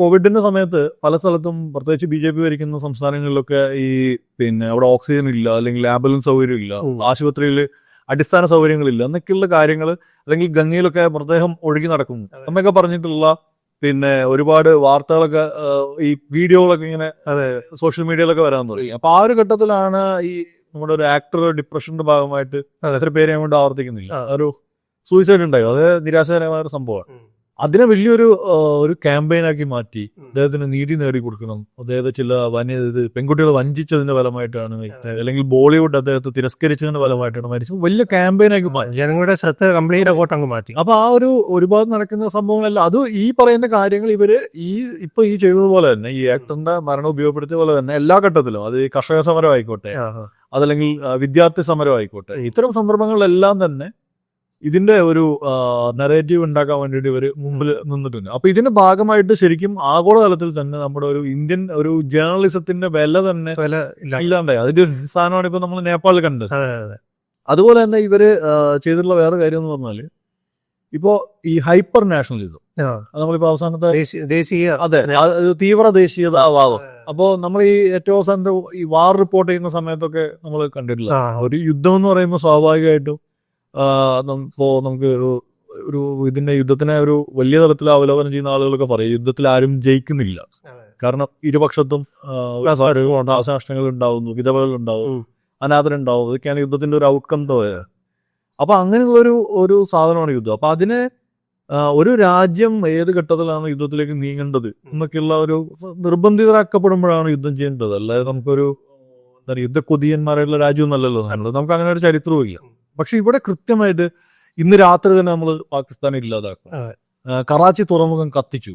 കോവിഡിന്റെ സമയത്ത് പല സ്ഥലത്തും പ്രത്യേകിച്ച് ബി ജെ പി ഭരിക്കുന്ന സംസ്ഥാനങ്ങളിലൊക്കെ ഈ പിന്നെ അവിടെ ഓക്സിജൻ ഇല്ല അല്ലെങ്കിൽ ആംബുലൻസ് സൗകര്യം ഇല്ല ആശുപത്രിയിൽ അടിസ്ഥാന സൗകര്യങ്ങളില്ല എന്നൊക്കെയുള്ള കാര്യങ്ങൾ അല്ലെങ്കിൽ ഗംഗയിലൊക്കെ മൃതദേഹം ഒഴുകി നടക്കുന്നു. എന്നൊക്കെ പറഞ്ഞിട്ടുള്ള പിന്നെ ഒരുപാട് വാർത്തകളൊക്കെ ഈ വീഡിയോകളൊക്കെ ഇങ്ങനെ അതെ. സോഷ്യൽ മീഡിയയിലൊക്കെ വരാൻ തുടങ്ങി. അപ്പൊ ആ ഒരു ഘട്ടത്തിലാണ് ഈ നമ്മുടെ ഒരു ആക്ടർ ഡിപ്രഷന്റെ ഭാഗമായിട്ട്. എത്ര പേര് ഞാൻ കൊണ്ട് ആവർത്തിക്കുന്നില്ല ഒരു സൂയിസൈഡ് ഉണ്ടായി. അത് നിരാശകരമായ ഒരു സംഭവമാണ്. അതിനെ വലിയൊരു ഒരു ക്യാമ്പയിനാക്കി മാറ്റി. അദ്ദേഹത്തിന് നീതി നേടി കൊടുക്കണം അദ്ദേഹത്തെ ചില വന്യ ഇത് പെൺകുട്ടികളെ വഞ്ചിച്ചതിന്റെ ഫലമായിട്ടാണ് മരിച്ചത്. അല്ലെങ്കിൽ ബോളിവുഡ് അദ്ദേഹത്തെ തിരസ്കരിച്ചതിന്റെ ഫലമായിട്ടാണ് മരിച്ചത്. വലിയ ക്യാമ്പയിനാക്കി മാറ്റി. ജനങ്ങളുടെ ശ്രദ്ധ കംപ്ലീറ്റ് അങ്ങോട്ട് അങ്ങ് മാറ്റി. അപ്പൊ ആ ഒരു ഒരുപാട് നടക്കുന്ന സംഭവങ്ങളല്ല. അത് ഈ പറയുന്ന കാര്യങ്ങൾ ഇവർ ഈ ഇപ്പൊ ഈ ചെയ്തതുപോലെ തന്നെ ഈ ആക്ടറിന്റെ മരണം ഉപയോഗപ്പെടുത്തിയ പോലെ തന്നെ എല്ലാ ഘട്ടത്തിലും. അത് കർഷക സമരം ആയിക്കോട്ടെ. അതല്ലെങ്കിൽ വിദ്യാർത്ഥി സമരം ആയിക്കോട്ടെ ഇത്തരം സന്ദർഭങ്ങളിലെല്ലാം തന്നെ ഇതിന്റെ ഒരു നെറേറ്റീവ് ഉണ്ടാക്കാൻ വേണ്ടിയിട്ട് ഇവർ മുമ്പിൽ നിന്നിട്ടുണ്ട്. അപ്പൊ ഇതിന്റെ ഭാഗമായിട്ട് ശരിക്കും ആഗോളതലത്തിൽ തന്നെ നമ്മുടെ ഒരു ഇന്ത്യൻ ഒരു ജേർണലിസത്തിന്റെ വില തന്നെ വില ഇല്ല. ഇല്ലാണ്ടായി. അതിന്റെ ഒരു സാധനമാണ് ഇപ്പൊ നമ്മൾ നേപ്പാളിൽ കണ്ടത്. അതെ അതെ അതുപോലെ തന്നെ ഇവർ ചെയ്തിട്ടുള്ള വേറെ കാര്യം എന്ന് പറഞ്ഞാൽ ഇപ്പോ ഈ ഹൈപ്പർ നാഷണലിസം. നമ്മളിപ്പോ അവസാനത്തെ ദേശീയ അതെ തീവ്ര ദേശീയത വാദം അപ്പോ നമ്മൾ ഈ ഏറ്റവും അവസാനത്തെ ഈ വാർ റിപ്പോർട്ട് ചെയ്യുന്ന സമയത്തൊക്കെ നമ്മൾ കണ്ടിട്ടില്ല ഒരു യുദ്ധം എന്ന് പറയുമ്പോൾ സ്വാഭാവികമായിട്ടും ഇപ്പോ നമുക്ക് ഒരു ഒരു ഇതിന്റെ യുദ്ധത്തിനെ ഒരു വലിയ തലത്തിൽ അവലോകനം ചെയ്യുന്ന ആളുകളൊക്കെ പറയും യുദ്ധത്തിൽ ആരും ജയിക്കുന്നില്ല. കാരണം ഇരുപക്ഷത്തും നാശനഷ്ടങ്ങൾ ഉണ്ടാവുന്നു വിധവകൾ ഉണ്ടാവും. അനാഥരുണ്ടാവും ഇതൊക്കെയാണ് യുദ്ധത്തിന്റെ ഒരു ഔട്ട്കം തോന്നുന്നത് അപ്പൊ അങ്ങനെയുള്ള ഒരു ഒരു സാധനമാണ് യുദ്ധം. അപ്പൊ അതിനെ ഒരു രാജ്യം ഏത് ഘട്ടത്തിലാണ് യുദ്ധത്തിലേക്ക് നീങ്ങേണ്ടത് എന്നൊക്കെയുള്ള ഒരു നിർബന്ധിതരാക്കപ്പെടുമ്പോഴാണ് യുദ്ധം ചെയ്യേണ്ടത്. അല്ലാതെ നമുക്കൊരു എന്താ പറയുക, യുദ്ധക്കൊതിയന്മാരായിട്ടുള്ള രാജ്യം നല്ലല്ലോ നമ്മൾ നമുക്ക് അങ്ങനെ ഒരു ചരിത്രവും ഇല്ല. പക്ഷെ ഇവിടെ കൃത്യമായിട്ട് ഇന്ന് രാത്രി തന്നെ നമ്മൾ പാകിസ്ഥാനെ ഇല്ലാതാക്കും കറാച്ചി തുറമുഖം കത്തിച്ചു.